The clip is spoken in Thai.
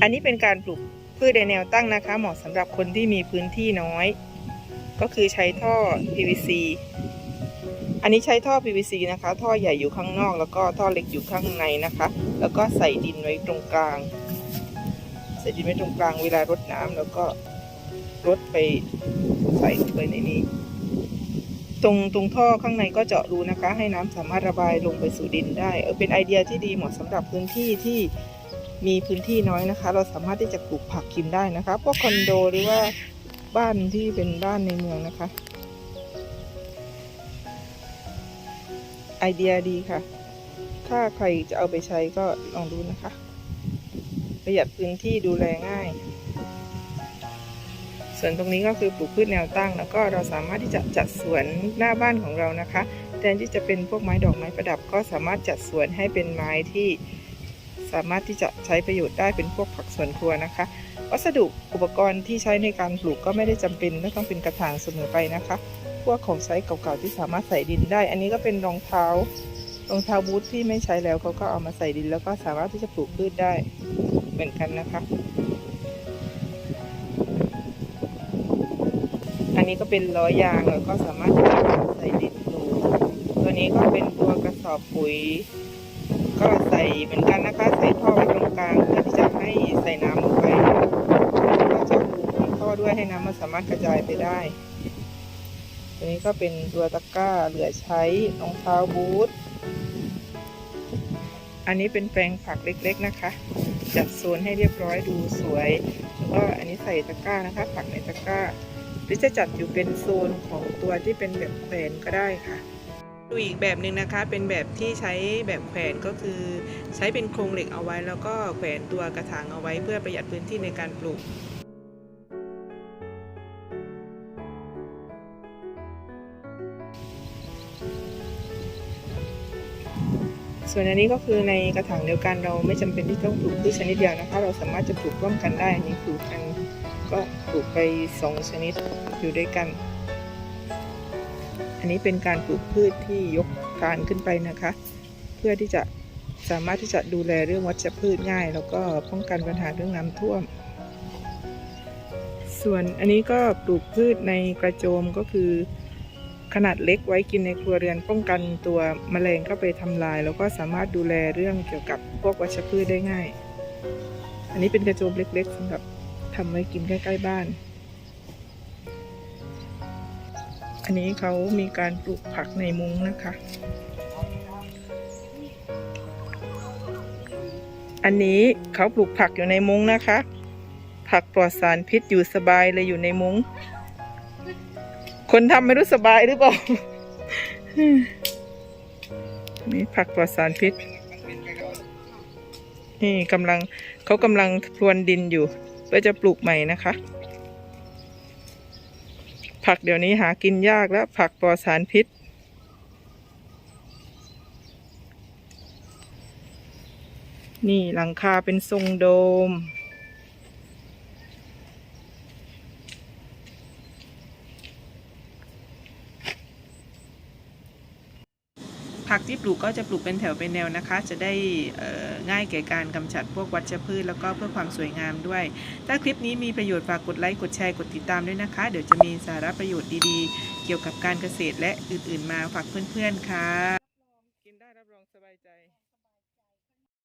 อันนี้เป็นการปลูกพืชในแนวตั้งนะคะ เหมาะสำหรับคนที่มีพื้นที่น้อย ก็คือใช้ท่อ PVC อันนี้ใช้ท่อ PVC นะคะ ท่อใหญ่อยู่ข้างนอก แล้วก็ท่อเล็กอยู่ข้างในนะคะ แล้วก็ใส่ดินไว้ตรงกลาง ใส่ดินไว้ตรงกลางเวลารดน้ำแล้วก็รดไปใส่ลงไปในนี้ ตรงตรงท่อข้างในก็เจาะรูนะคะ ให้น้ำสามารถระบายลงไปสู่ดินได้เออเป็นไอเดียที่ดีเหมาะสำหรับพื้นที่ที่ มีพื้นที่น้อยนะคะ เราสามารถที่จะปลูกผักกินได้นะคะ พวกคอนโดหรือว่าบ้านที่เป็นบ้านในเมืองนะคะ ไอเดียดีค่ะ ถ้าใครจะเอาไปใช้ก็ลองดูนะคะ ประหยัดพื้นที่ดูแลง่าย ส่วนตรงนี้ก็คือปลูกพืชแนวตั้ง แล้วก็เราสามารถที่จะจัดสวนหน้าบ้านของเรานะคะ แทนที่จะเป็นพวกไม้ดอกไม้ประดับก็สามารถจัดสวนให้เป็นไม้ที่ สามารถที่จะใช้ประโยชน์ได้เป็นพวกผักสวนครัวนะคะ วัสดุอุปกรณ์ที่ใช้ในการปลูกก็ไม่ได้จำเป็นไม่ต้องเป็นกระถางเสมอไปนะคะ พวกของใช้เก่าๆที่สามารถใส่ดินได้ อันนี้ก็เป็นรองเท้ารองเท้าบูทที่ไม่ใช้แล้วเขาก็เอามาใส่ดินแล้วก็สามารถที่จะปลูกพืชได้เหมือนกันนะคะ อันนี้ก็เป็นล้อยางแล้วก็สามารถที่จะใส่ดินปลูกตัวนี้ก็เป็นตัวกระสอบปุ๋ย ก็ใส่เหมือนกันนะคะ ใส่ท่อไว้ตรงกลางเพื่อที่จะให้ใส่น้ำลงไปก็จะปูท่อด้วยให้น้ำมันสามารถกระจายไปได้ ตัวนี้ก็เป็นตัวตะกร้าเหลือใช้รองเท้าบูทอันนี้เป็นแปลงผักเล็กๆนะคะ จัดโซนให้เรียบร้อยดูสวย แล้วก็อันนี้ใส่ตะกร้านะคะ ผักในตะกร้า หรือจะจัดอยู่เป็นโซนของตัวที่เป็นแบบแขวนก็ได้ค่ะ ดูอีกแบบหนึ่งนะคะเป็นแบบที่ใช้แบบแขวนก็คือ ใช้เป็นโครงเหล็กเอาไว้ แล้วก็แขวนตัวกระถางเอาไว้เพื่อประหยัดพื้นที่ในการปลูกส่วนอันนี้ก็คือในกระถางเดียวกันเราไม่จำเป็นที่ต้องปลูกพืชชนิดเดียวนะคะ เราสามารถจะปลูกร่วมกันได้อันนี้ปลูกกันก็ปลูกไปสองชนิดอยู่ด้วยกัน อันนี้เป็นการปลูกพืชที่ยกคานขึ้นไปนะคะ เพื่อที่จะสามารถที่จะดูแลเรื่องวัชพืชง่าย แล้วก็ป้องกันปัญหาเรื่องน้ำท่วม ส่วนอันนี้ก็ปลูกพืชในกระโจมก็คือ ขนาดเล็กไว้กินในครัวเรือนป้องกันตัวแมลงเข้าไปทำลาย แล้วก็สามารถดูแลเรื่องเกี่ยวกับพวกวัชพืชได้ง่าย อันนี้เป็นกระโจมเล็กๆสำหรับทำไว้กินใกล้ๆบ้าน อันนี้เขามีการปลูกผักในมุ้งนะคะ อันนี้เขาปลูกผักอยู่ในมุ้งนะคะ ผักปลอดสารพิษอยู่สบายเลยอยู่ในมุ้ง คนทำไม่รู้สบายหรือเปล่า นี่ผักปลอดสารพิษ นี่กำลังเขากำลังพรวนดินอยู่เพื่อจะปลูกใหม่นะคะ ผักเดี๋ยวนี้หากินยากแล้วผักปลอดสารพิษ นี่หลังคาเป็นทรงโดม ผักที่ปลูกก็จะปลูกเป็นแถวเป็นแนวนะคะ จะได้ง่ายแก่การกำจัดพวกวัชพืชแล้วก็เพื่อความสวยงามด้วย ถ้าคลิปนี้มีประโยชน์ฝากกดไลค์กดแชร์กดติดตามด้วยนะคะ เดี๋ยวจะมีสาระประโยชน์ดีๆ เกี่ยวกับการเกษตรและอื่นๆ มาฝากเพื่อนๆค่ะ กินได้รับรองสบายใจ